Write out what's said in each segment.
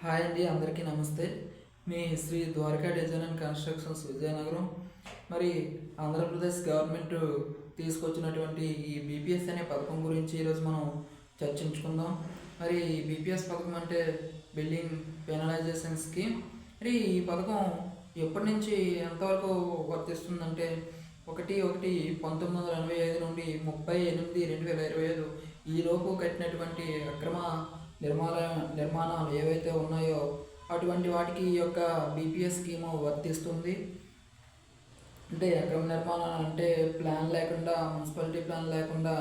Hi అండి అందరికీ నమస్తే. మీ Shri Dwaraka design and constructions Vizianagaram. మరి ఆంధ్రప్రదేశ్ గవర్నమెంట్ తీసుకొచ్చినటువంటి ఈ బీపీఎస్ అనే పథకం గురించి ఈరోజు మనం చర్చించుకుందాం. మరి ఈ బీపీఎస్ పథకం అంటే బిల్డింగ్ పెనలైజేషన్ స్కీమ్. మరి ఈ పథకం ఎప్పటి నుంచి ఎంతవరకు వర్తిస్తుందంటే ఒకటి ఒకటి పంతొమ్మిది వందల ఎనభై ఐదు నుండి ముప్పై ఎనిమిది రెండు వేల ఇరవై ఐదు ఈలోపు కట్టినటువంటి అక్రమ నిర్మాణ నిర్మాణాలు ఏవైతే ఉన్నాయో అటువంటి వాటికి ఈ యొక్క బీపీఎస్ స్కీము వర్తిస్తుంది. అంటే అక్రమ నిర్మాణాలు అంటే ప్లాన్ లేకుండా మున్సిపాలిటీ ప్లాన్ లేకుండా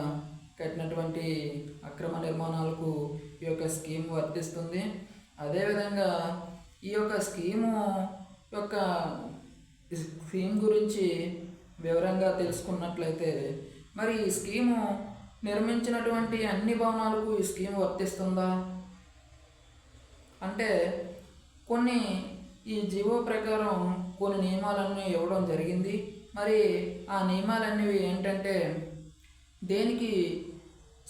కట్టినటువంటి అక్రమ నిర్మాణాలకు ఈ యొక్క స్కీమ్ వర్తిస్తుంది. అదేవిధంగా ఈ యొక్క స్కీము యొక్క స్కీమ్ గురించి వివరంగా తెలుసుకున్నట్లయితే మరి ఈ స్కీము నిర్మించినటువంటి అన్ని భవనాలకు ఈ స్కీమ్ వర్తిస్తుందా? అంటే కొన్ని ఈ జీవో ప్రకారం కొన్ని నియమాలన్నీ ఇవ్వడం జరిగింది. మరి ఆ నియమాలన్నీ ఏంటంటే దేనికి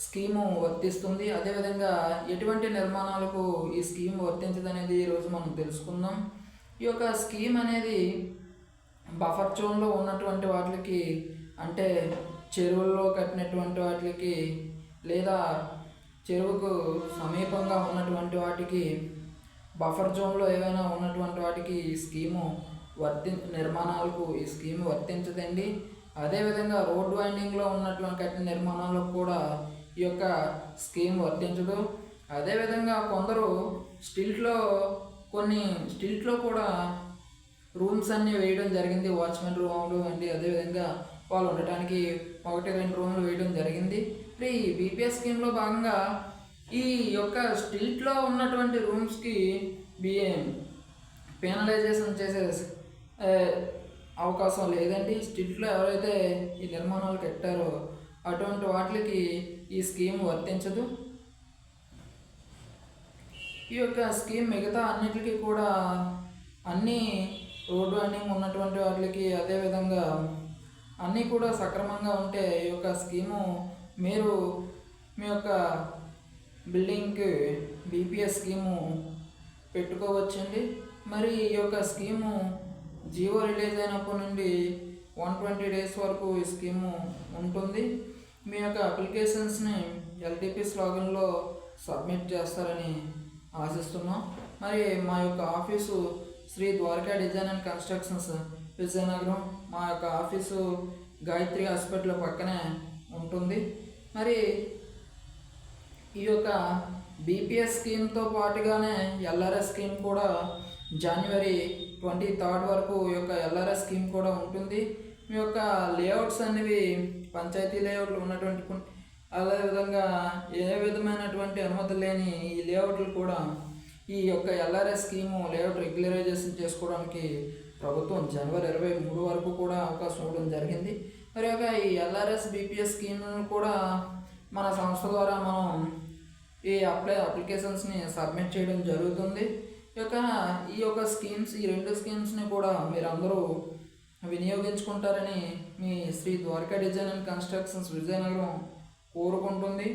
స్కీము వర్తిస్తుంది? అదేవిధంగా ఎటువంటి నిర్మాణాలకు ఈ స్కీమ్ వర్తించదనేది ఈరోజు మనం తెలుసుకుందాం. ఈ యొక్క స్కీమ్ అనేది బఫర్ జోన్లో ఉన్నటువంటి వాటికి అంటే చెరువుల్లో కట్టినటువంటి వాటికి లేదా చెరువుకు సమీపంగా ఉన్నటువంటి వాటికి బఫర్ జోన్లో ఏవైనా ఉన్నటువంటి వాటికి ఈ స్కీము వర్తి నిర్మాణాలకు ఈ స్కీమ్ వర్తించదండి. అదేవిధంగా రోడ్ వైండింగ్లో ఉన్నటువంటి కట్టిన నిర్మాణాలకు కూడా ఈ యొక్క స్కీమ్ వర్తించదు. అదేవిధంగా కొందరు స్టిల్ట్లో కొన్ని స్టిల్ట్లో కూడా రూమ్స్ అన్నీ వేయడం జరిగింది వాచ్మెన్ రూమ్లు అండి అదేవిధంగా వాళ్ళు ఉండటానికి ఒకటి రెండు రూమ్లు వేయడం జరిగింది. మరి ఈ బీపీఎస్ స్కీమ్లో భాగంగా ఈ యొక్క స్ట్రీట్లో ఉన్నటువంటి రూమ్స్కి బిఏ పెనలైజేషన్ చేసే అవకాశం లేదండి. స్ట్రీట్లో ఎవరైతే ఈ నిర్మాణాలు కట్టారో అటువంటి వాటికి ఈ స్కీమ్ వర్తించదు. ఈ యొక్క స్కీమ్ మిగతా అన్నిటికీ కూడా అన్నీ రోడ్డు రన్నింగ్ ఉన్నటువంటి వాటికి అదేవిధంగా అన్నీ కూడా సక్రమంగా ఉంటే ఈ యొక్క స్కీము మీరు మీ యొక్క బిల్డింగ్కి బీపీఎస్ స్కీము పెట్టుకోవచ్చండి. మరి ఈ యొక్క స్కీము జియో రిలీజ్ అయినప్పటి నుండి వన్ ట్వంటీ డేస్ వరకు ఈ స్కీము ఉంటుంది. మీ యొక్క అప్లికేషన్స్ని ఎల్టీపీస్ లాగిన్లో సబ్మిట్ చేస్తారని ఆశిస్తున్నాం. మరి మా యొక్క office Shri Dwaraka design and constructions Vizianagaram మా యొక్క ఆఫీసు గాయత్రి హాస్పిటల్ పక్కనే ఉంటుంది. మరి ఈ యొక్క బీపీఎస్ స్కీమ్తో పాటుగానే ఎల్ఆర్ఎస్ స్కీమ్ కూడా జనవరి ట్వంటీ థర్డ్ వరకు ఈ యొక్క ఎల్ఆర్ఎస్ స్కీమ్ కూడా ఉంటుంది. మీ యొక్క లేఅవుట్స్ అనేవి పంచాయతీ లేఅవుట్లు ఉన్నటువంటి అదేవిధంగా ఏ విధమైనటువంటి అనుమతి లేని ఈ లేఅవుట్లు కూడా ఈ యొక్క ఎల్ఆర్ఎస్ స్కీము లేఅవుట్ రెగ్యులరైజేషన్ చేసుకోవడానికి ప్రభుత్వం జనవరి ఇరవై మూడు వరకు కూడా అవకాశం ఇవ్వడం జరిగింది. మరి యొక్క ఈ ఎల్ఆర్ఎస్ బీపీఎస్ స్కీమ్ను కూడా మన సంస్థ ద్వారా మనం ఈ అప్లై అప్లికేషన్స్ని సబ్మిట్ చేయడం జరుగుతుంది. ఈ యొక్క ఈ యొక్క స్కీమ్స్ ఈ రెండు స్కీమ్స్ని కూడా మీరందరూ వినియోగించుకుంటారని మీ Shri Dwaraka design and constructions Vizianagaram కోరుకుంటుంది.